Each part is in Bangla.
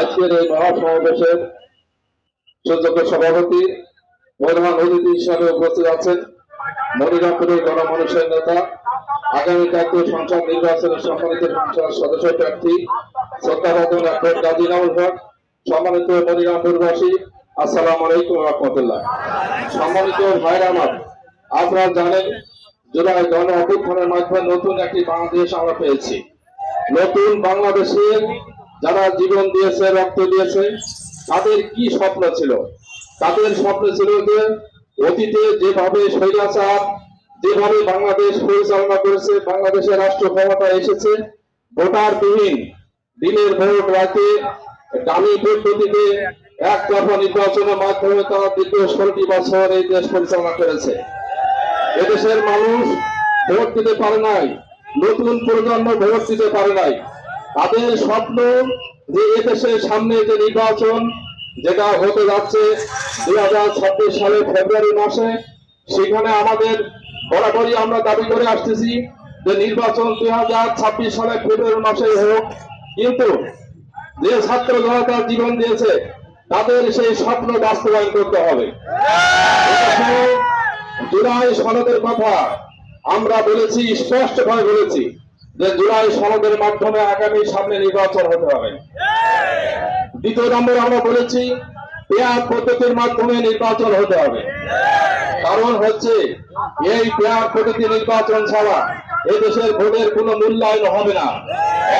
আজকের এই মহাসমাবেশের সুযোগ্য সভাপতি প্রধান অতিথি হিসাবে উপস্থিত আছেন মনিরামপুরের গণমানুষের নেতা, আগামী জাতীয় সংসদ নির্বাচনে সম্মানিত সংসদ সদস্য প্রার্থী, শ্রদ্ধাভাজন অ্যাডভোকেট গাজী নামুল হক, সম্মানিত মনিরামপুরবাসী আসসালামু আলাইকুম রহমতুল্লাহ। সম্মানিত ভাইরা আমার আপনারা জানেন, জুলাই গণ অভ্যুত্থানের মাধ্যমে নতুন একটি বাংলাদেশ আমরা পেয়েছি। নতুন বাংলাদেশে যারা জীবন দিয়েছে, রক্ত দিয়েছে, তাদের কি স্বপ্ন ছিল? তাদের স্বপ্ন ছিল যে অতীতে যেভাবে স্বৈরাচার, যেভাবে বাংলাদেশ পরিচালনা করেছে, বাংলাদেশের রাষ্ট্র ক্ষমতা এসেছে ভোটার বিহীন দিনের ভোট রাতে, দামি পদ্ধতিতে এক দফা নির্বাচনের মাধ্যমে তারা দীর্ঘ ষোলটি বছর এই দেশ পরিচালনা করেছে। এদেশের মানুষ ভোট দিতে পারে নাই, নতুন প্রজন্ম ভোট দিতে পারে নাই। তাদের স্বপ্ন যে এদেশের সামনে যে নির্বাচন যেটা হতে যাচ্ছে দুই হাজার ছাব্বিশ সালে ফেব্রুয়ারি মাসে, সেখানে আমাদের বরাবরই আমরা দাবি করে আসতেছি যে নির্বাচন দুই হাজার ছাব্বিশ সালে ফেব্রুয়ারি মাসে হোক, কিন্তু যে ছাত্র জনতা জীবন দিয়েছে, তাদের সেই স্বপ্ন বাস্তবায়ন করতে হবে। জুলাই সনদের কথা আমরা বলেছি, স্পষ্টভাবে বলেছি। যে জুলাই সনদের মাধ্যমে আগামী সামনে নির্বাচন হতে হবে। দ্বিতীয় নম্বরে আমরা বলেছি, পেয়ার পদ্ধতির মাধ্যমে নির্বাচন হতে হবে। কারণ হচ্ছে, এই পেয়ার পদ্ধতি নির্বাচন ছাড়া এই দেশের ভোটের কোনো মূল্যায়ন হবে না।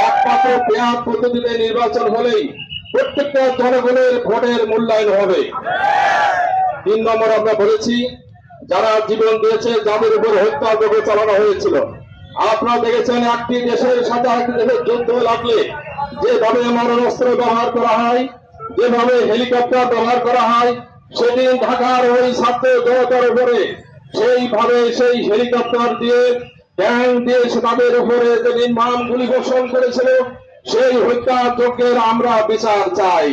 একমাত্র পেয়ার পদ্ধতিতে নির্বাচন হলেই প্রত্যেকটা জনগণের ভোটের মূল্যায়ন হবে। তিন নম্বর আমরা বলেছি, যারা জীবন দিয়েছে, যাদের উপর হত্যা চালানো হয়েছিল আপনারা দেখেছেন একটি দেশের সাথে আরেকটি দেশের যুদ্ধ লাগলে যেভাবে মারণাস্ত্র ব্যবহার করা হয়, যেভাবে হেলিকপ্টার ব্যবহার করা হয়, সেদিন ঢাকার ওই ছাত্র জনতার উপরে সেইভাবে সেই হেলিকপ্টার দিয়ে, ট্যাঙ্ক দিয়ে তাদের উপরে যে নির্মাণ গুলি বর্ষণ করেছিল, সেই হত্যা যজ্ঞের আমরা বিচার চাই।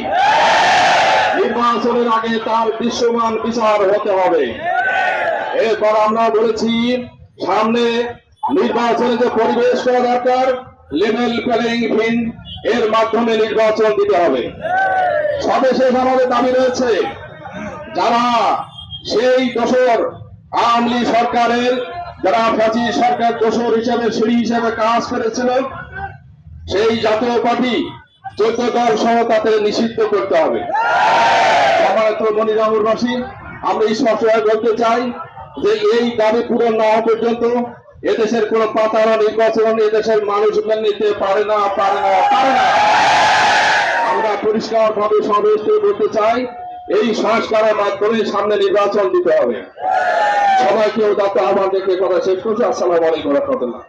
নির্বাচনের আগে তার দৃশ্যমান বিচার হতে হবে। এরপর আমরা বলেছি, সামনে নির্বাচনে যে পরিবেশ করা দরকার, লেভেল প্লেইং ফিল্ড, এর মাধ্যমে নির্বাচন দিতে হবে। সর্বশেষ আমাদের দাবি রয়েছে, যারা সেই দোসর আওয়ামী লীগ সরকারের, যারা ফাঁসি সরকার দোসর হিসেবে, সিঁড়ি হিসেবে কাজ করেছিল, সেই জাতীয় পার্টি চোদ্দ দল সহ তাদের নিষিদ্ধ করতে হবে। সমায়ত মনিরামুরবাসী আমরা স্পষ্টভাবে বলতে চাই যে এই দাবি পূরণ না হওয়া পর্যন্ত এদেশের কোন পাতানো নির্বাচন এদেশের মানুষ নিতে পারে না পারে না পারে না। আমরা পরিষ্কার ভাবে সমাবেশ বলতে চাই, এই সংস্কারের মাধ্যমে সামনে নির্বাচন দিতে হবে। সবাইকে যাতে আহ্বান দেখে কথা শেষ করছি। আসসালামু আলাইকুম রহমতুল্লাহ।